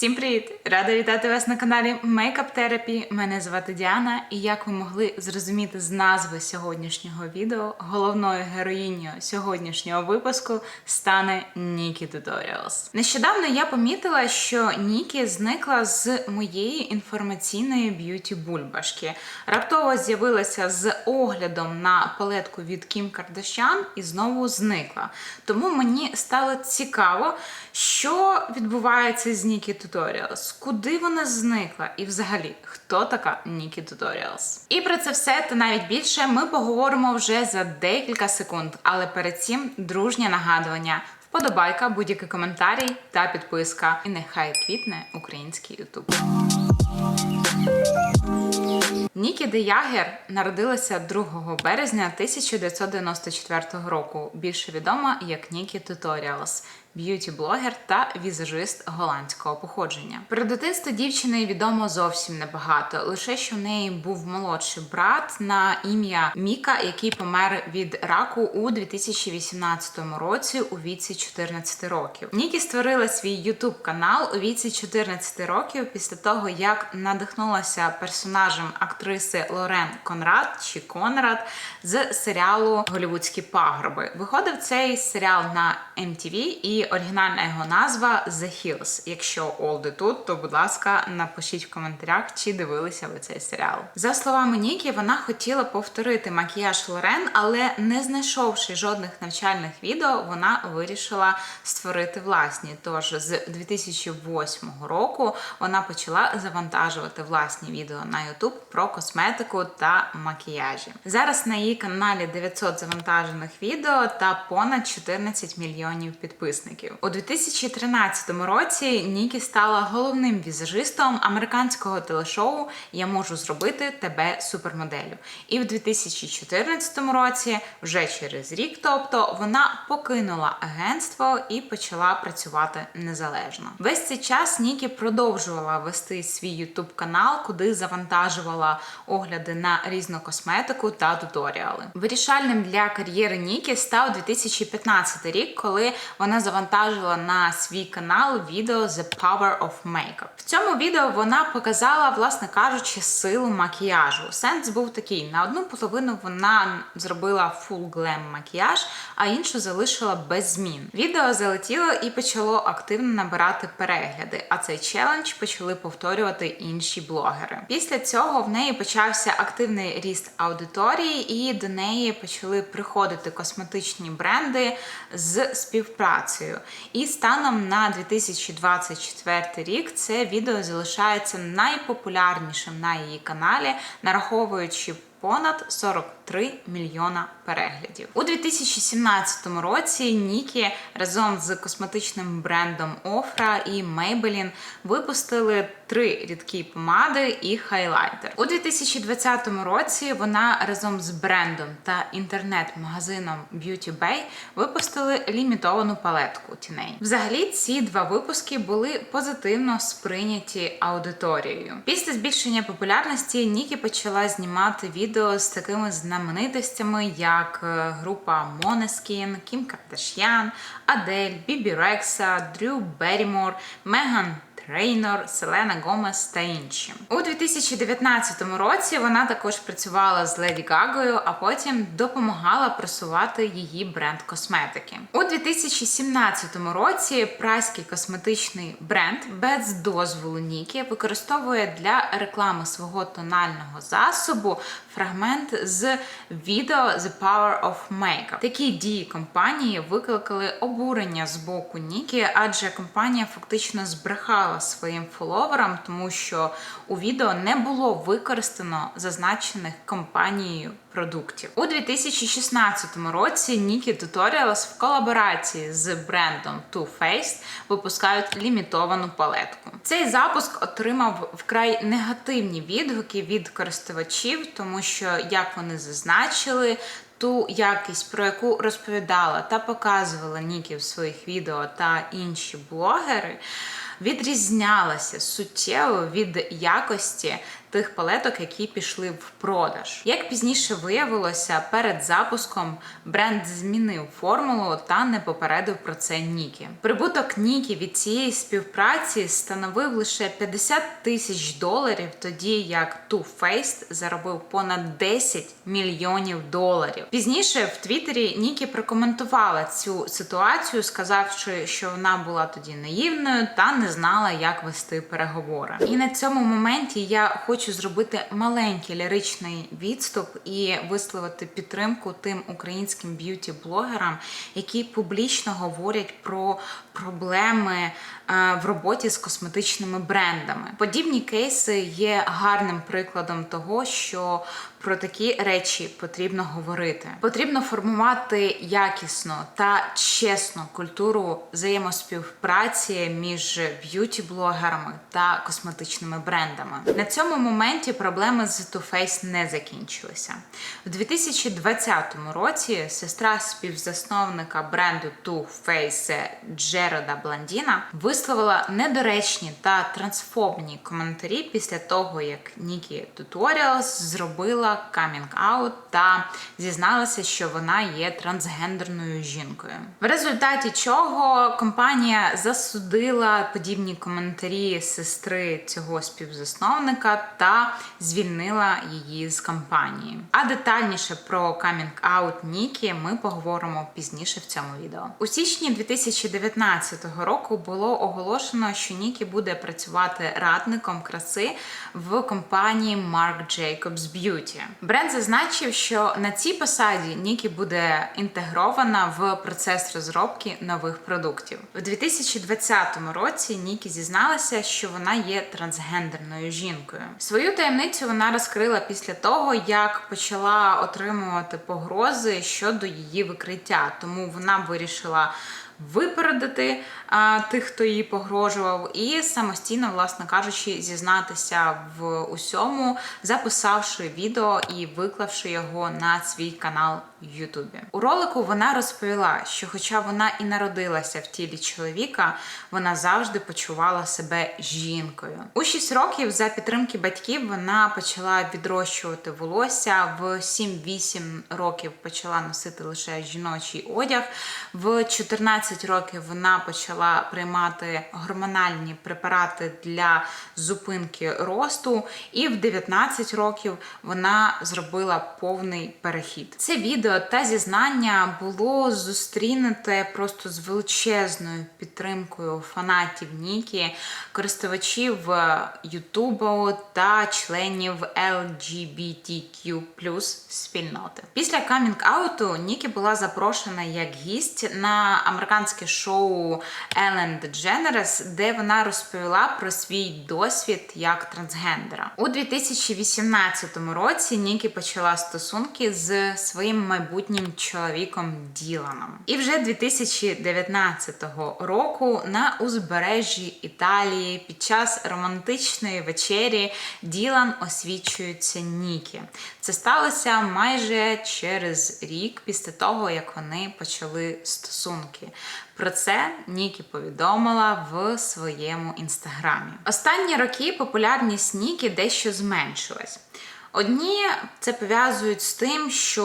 Всім привіт! Рада вітати вас на каналі Makeup Therapy. Мене звати Діана, і як ви могли зрозуміти з назви сьогоднішнього відео, головною героїнею сьогоднішнього випуску стане Нікі Tutorials. Нещодавно я помітила, що Нікі зникла з моєї інформаційної б'юті бульбашки. Раптово з'явилася з оглядом на палетку від Кім Кардашян і знову зникла. Тому мені стало цікаво, що відбувається з Нікі Tutorials, куди вона зникла, і взагалі хто така Нікі Tutorials. І про це все та навіть більше ми поговоримо вже за декілька секунд. Але перед цим дружнє нагадування. Вподобайка, будь-який коментарій та підписка. І нехай квітне український Ютуб. Нікі Де Ягер народилася 2 березня 1994 року. Більше відома як Нікі Tutorials б'юті-блогер та візажист голландського походження. Про дитинство дівчини відомо зовсім небагато. Лише що в неї був молодший брат на ім'я Міка, який помер від раку у 2018 році у віці 14 років. Нікі створила свій ютуб канал у віці 14 років після того, як надихнулася персонажем актриси Лорен Конрад чи Конрад з серіалу Голівудські пагорби. Виходив цей серіал на MTV і оригінальна його назва The Hills. Якщо Олди тут, то будь ласка, напишіть в коментарях, чи дивилися ви цей серіал. За словами Нікі, вона хотіла повторити макіяж Лорен, але не знайшовши жодних навчальних відео, вона вирішила створити власні. Тож з 2008 року вона почала завантажувати власні відео на YouTube про косметику та макіяжі. Зараз на її каналі 900 завантажених відео та понад 14 мільйонів підписників. У 2013 році Нікі стала головним візажистом американського телешоу Я можу зробити тебе супермоделлю. І в 2014 році, вже через рік, тобто, вона покинула агентство і почала працювати незалежно. Весь цей час Нікі продовжувала вести свій YouTube канал, куди завантажувала огляди на різну косметику та туторіали. Вирішальним для кар'єри Нікі став 2015 рік, коли вона завантажила на свій канал відео The Power of Makeup. В цьому відео вона показала, власне кажучи, силу макіяжу. Сенс був такий: на одну половину вона зробила full glam макіяж, а іншу залишила без змін. Відео залетіло і почало активно набирати перегляди. А цей челендж почали повторювати інші блогери. Після цього в неї почався активний ріст аудиторії, і до неї почали приходити косметичні бренди з співпрацею. І станом на 2024 рік це відео залишається найпопулярнішим на її каналі, нараховуючи понад 43 мільйона переглядів. У 2017 році Нікі разом з косметичним брендом Офра і Maybelline випустили три рідкі помади і хайлайтер. У 2020 році вона разом з брендом та інтернет-магазином Beauty Bay випустили лімітовану палетку тіней. Взагалі, ці два випуски були позитивно сприйняті аудиторією. Після збільшення популярності Нікі почала знімати відео з такими знаменитостями, як е, група Монескін, Кім Кардашян, Адель, Бібі Рекса, Дрю Берімор, Меган Трейнор, Селена Гомес та інші. У 2019 році вона також працювала з Леді Гагою, а потім допомагала просувати її бренд косметики. У 2017 році прайський косметичний бренд без дозволу Нікі використовує для реклами свого тонального засобу фрагмент з відео The Power of Makeup. Такі дії компанії викликали обурення з боку Нікі, адже компанія фактично збрехала своїм фоловерам, тому що у відео не було використано зазначених компанією продуктів. У 2016 році Нікі Tutorials в колаборації з брендом Too Faced випускають лімітовану палетку. Цей запуск отримав вкрай негативні відгуки від користувачів, тому що, як вони зазначили, ту якість, про яку розповідала та показувала Нікі в своїх відео та інші блогери відрізнялася суттєво від якості тих палеток, які пішли в продаж. Як пізніше виявилося, перед запуском бренд змінив формулу та не попередив про це Нікі. Прибуток Нікі від цієї співпраці становив лише 50 тисяч доларів, тоді як Too Faced заробив понад 10 мільйонів доларів. Пізніше в Твіттері Нікі прокоментувала цю ситуацію, сказавши, що вона була тоді наївною та не знала, як вести переговори. І на цьому моменті я хочу зробити маленький ліричний відступ і висловити підтримку тим українським б'юті-блогерам, які публічно говорять про проблеми е, в роботі з косметичними брендами. Подібні кейси є гарним прикладом того, що про такі речі потрібно говорити. Потрібно формувати якісну та чесну культуру взаємоспівпраці між б'юті-блогерами та косметичними брендами. На цьому моменті проблеми з Too Faced не закінчилися. У 2020 році сестра співзасновника бренду Too Faced Джерода Бландіна висловила недоречні та трансфобні коментарі після того, як Нікі Tutorials зробила камінг-аут та зізналася, що вона є трансгендерною жінкою. В результаті чого компанія засудила подібні коментарі сестри цього співзасновника та звільнила її з компанії. А детальніше про камінг-аут Нікі ми поговоримо пізніше в цьому відео. У січні 2019 року було оголошено, що Нікі буде працювати радником краси в компанії Marc Jacobs Beauty. Бренд зазначив, що на цій посаді Нікі буде інтегрована в процес розробки нових продуктів. У 2020 році Нікі зізналася, що вона є трансгендерною жінкою. Свою таємницю вона розкрила після того, як почала отримувати погрози щодо її викриття, тому вона вирішила. Випередити а, тих, хто її погрожував, і самостійно, власне кажучи, зізнатися в усьому, записавши відео і виклавши його на свій канал Ютубі. У ролику вона розповіла, що, хоча вона і народилася в тілі чоловіка, вона завжди почувала себе жінкою. У 6 років за підтримки батьків вона почала відрощувати волосся. В 7-8 років почала носити лише жіночий одяг. В 14 років вона почала приймати гормональні препарати для зупинки росту, і в 19 років вона зробила повний перехід. Це відео та зізнання було зустрінуте просто з величезною підтримкою фанатів Нікі, користувачів Ютубу та членів LGBTQ спільноти. Після камінг-ауту Нікі була запрошена як гість на американське шоу Ellen DeGeneres, де вона розповіла про свій досвід як трансгендера. У 2018 році Нікі почала стосунки з своїм майбутнім чоловіком Діланом. І вже 2019 року на узбережжі Італії під час романтичної вечері Ділан освічується Нікі. Це сталося майже через рік після того, як вони почали стосунки. Про це Нікі повідомила в своєму інстаграмі. Останні роки популярність Нікі дещо зменшилась. Одні це пов'язують з тим, що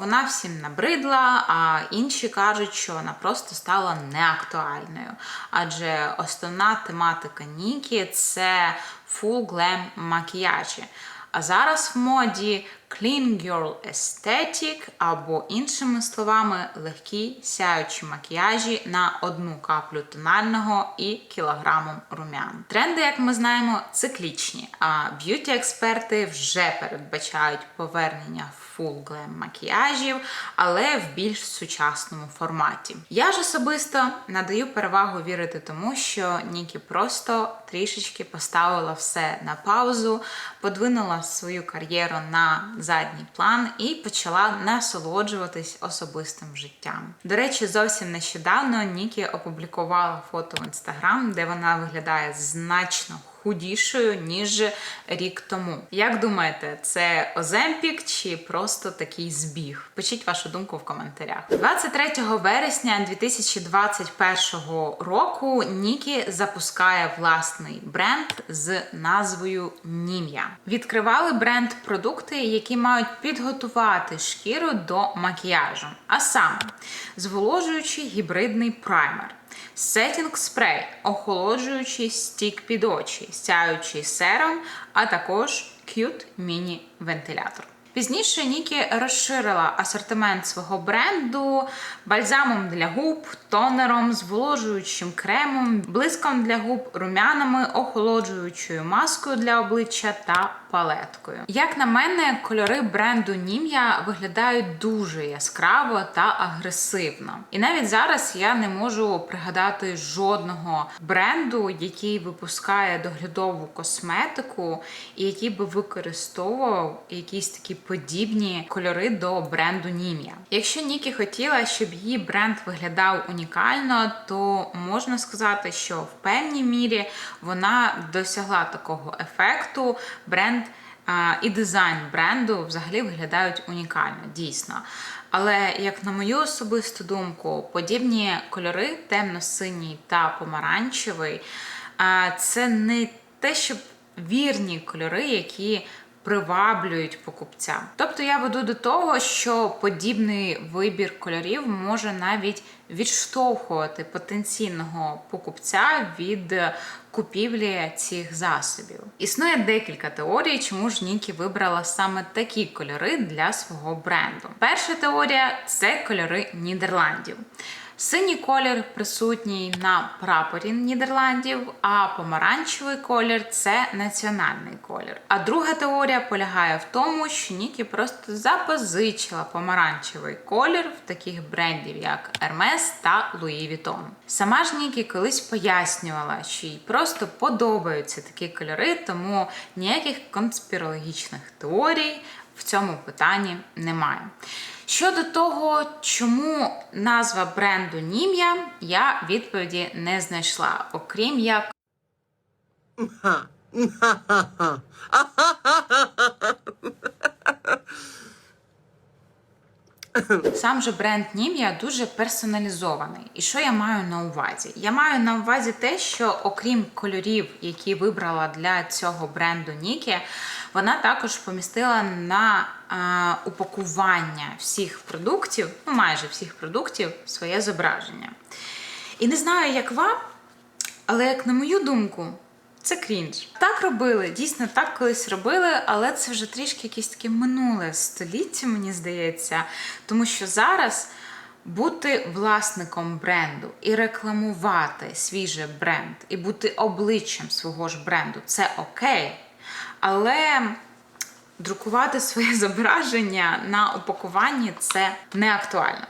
вона всім набридла, а інші кажуть, що вона просто стала неактуальною. Адже основна тематика Нікі це full glam макіяжі. А зараз в моді Clean Girl Aesthetic, або іншими словами, легкі сяючі макіяжі на одну каплю тонального і кілограмом румян. Тренди, як ми знаємо, циклічні, а б'юті-експерти вже передбачають повернення full glam макіяжів, але в більш сучасному форматі. Я ж особисто надаю перевагу вірити тому, що Нікі просто трішечки поставила все на паузу, подвинула свою кар'єру на задній план і почала насолоджуватись особистим життям. До речі, зовсім нещодавно Нікі опублікувала фото в інстаграм, де вона виглядає значно худішою ніж рік тому. Як думаєте, це Оземпік чи просто такий збіг? Пишіть вашу думку в коментарях. 23 вересня 2021 року Нікі запускає власний бренд з назвою Нім'я. Відкривали бренд продукти, які мають підготувати шкіру до макіяжу, а саме зволожуючий гібридний праймер. Сетінг спрей, охолоджуючий стік під очі, сяючий сером, а також Cute міні вентилятор. Пізніше Нікі розширила асортимент свого бренду бальзамом для губ, тонером, зволожуючим кремом, блиском для губ, румянами, охолоджуючою маскою для обличчя та палеткою. Як на мене, кольори бренду Нім'я виглядають дуже яскраво та агресивно. І навіть зараз я не можу пригадати жодного бренду, який випускає доглядову косметику і який би використовував якісь такі подібні кольори до бренду Нім'я. Якщо Нікі хотіла, щоб її бренд виглядав унікально, то можна сказати, що в певній мірі вона досягла такого ефекту. Бренд а, і дизайн бренду взагалі виглядають унікально, дійсно. Але як на мою особисту думку, подібні кольори, темно-синій та помаранчевий, а, це не те, щоб вірні кольори, які приваблюють покупця. Тобто я веду до того, що подібний вибір кольорів може навіть відштовхувати потенційного покупця від купівлі цих засобів. Існує декілька теорій, чому ж Нікі вибрала саме такі кольори для свого бренду. Перша теорія це кольори Нідерландів. Синій колір присутній на прапорі Нідерландів, а помаранчевий колір це національний колір. А друга теорія полягає в тому, що Нікі просто запозичила помаранчевий колір в таких брендів, як Hermes та Louis Vuitton. Сама ж Нікі колись пояснювала, що їй просто подобаються такі кольори, тому ніяких конспірологічних теорій в цьому питанні немає. Щодо того, чому назва бренду Нім'я, я відповіді не знайшла, окрім як Сам же бренд Нім'я дуже персоналізований. І що я маю на увазі? Я маю на увазі те, що окрім кольорів, які вибрала для цього бренду Нікі, вона також помістила на упакування всіх продуктів, ну майже всіх продуктів, своє зображення. І не знаю, як вам, але як на мою думку, це крінж. Так робили, дійсно так колись робили, але це вже трішки якесь таке минуле століття, мені здається. Тому що зараз бути власником бренду і рекламувати свій бренд, і бути обличчям свого ж бренду це окей. Але друкувати своє зображення на упакуванні це не актуально.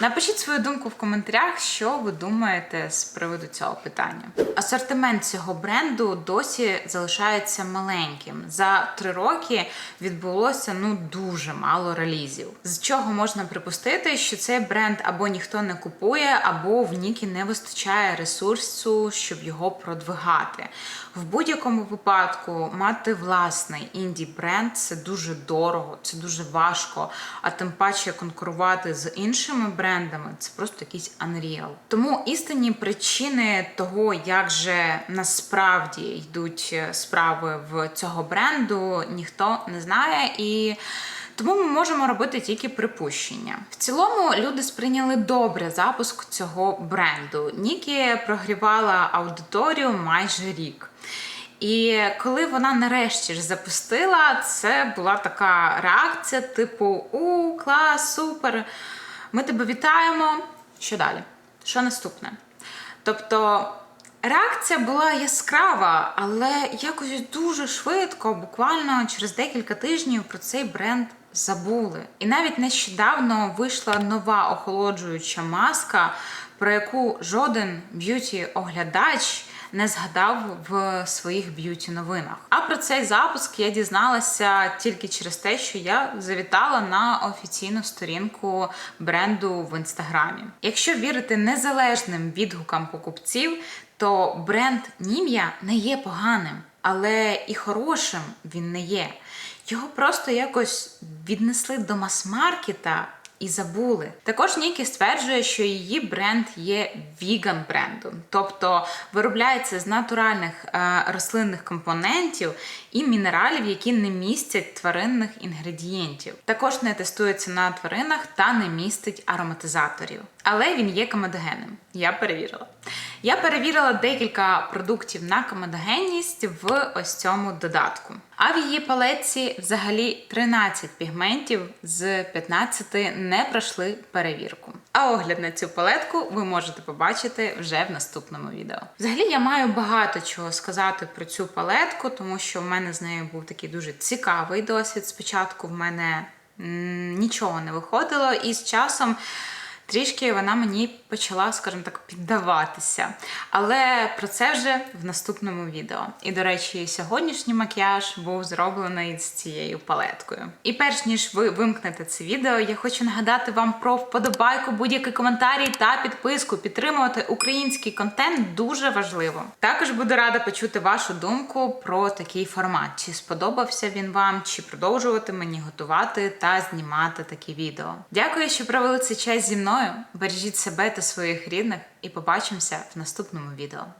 Напишіть свою думку в коментарях, що ви думаєте з приводу цього питання. Асортимент цього бренду досі залишається маленьким. За три роки відбулося ну дуже мало релізів. З чого можна припустити, що цей бренд або ніхто не купує, або в Нікі не вистачає ресурсу, щоб його продвигати. В будь-якому випадку мати власний інді бренд це дуже дорого, це дуже важко, а тим паче конкурувати з іншими брендами це просто якийсь unreal. Тому істинні причини того, як же насправді йдуть справи в цього бренду, ніхто не знає і. Тому ми можемо робити тільки припущення. В цілому люди сприйняли добре запуск цього бренду. Нікі прогрівала аудиторію майже рік. І коли вона нарешті ж запустила, це була така реакція: типу: У, клас, супер! Ми тебе вітаємо. Що далі? Що наступне? Тобто. Реакція була яскрава, але якось дуже швидко, буквально через декілька тижнів, про цей бренд забули. І навіть нещодавно вийшла нова охолоджуюча маска, про яку жоден б'юті-оглядач не згадав в своїх б'юті новинах. А про цей запуск я дізналася тільки через те, що я завітала на офіційну сторінку бренду в інстаграмі. Якщо вірити незалежним відгукам покупців, то бренд Нім'я не є поганим, але і хорошим він не є. Його просто якось віднесли до мас-маркета і забули. Також Нікі стверджує, що її бренд є віган брендом, тобто виробляється з натуральних е, рослинних компонентів і мінералів, які не містять тваринних інгредієнтів. Також не тестується на тваринах та не містить ароматизаторів. Але він є комедогенним. Я перевірила. Я перевірила декілька продуктів на комедогенність в ось цьому додатку. А в її палетці взагалі 13 пігментів з 15 не пройшли перевірку. А огляд на цю палетку ви можете побачити вже в наступному відео. Взагалі я маю багато чого сказати про цю палетку, тому що в мене з нею був такий дуже цікавий досвід. Спочатку в мене м, нічого не виходило, і з часом. Трішки вона мені почала, скажімо так, піддаватися. Але про це вже в наступному відео. І, до речі, сьогоднішній макіяж був зроблений з цією палеткою. І перш ніж ви вимкнете це відео, я хочу нагадати вам про вподобайку, будь-який коментарій та підписку. Підтримувати український контент дуже важливо. Також буду рада почути вашу думку про такий формат. Чи сподобався він вам, чи продовжувати мені готувати та знімати такі відео. Дякую, що провели цей час зі мною. Бережіть себе та своїх рідних, і побачимося в наступному відео.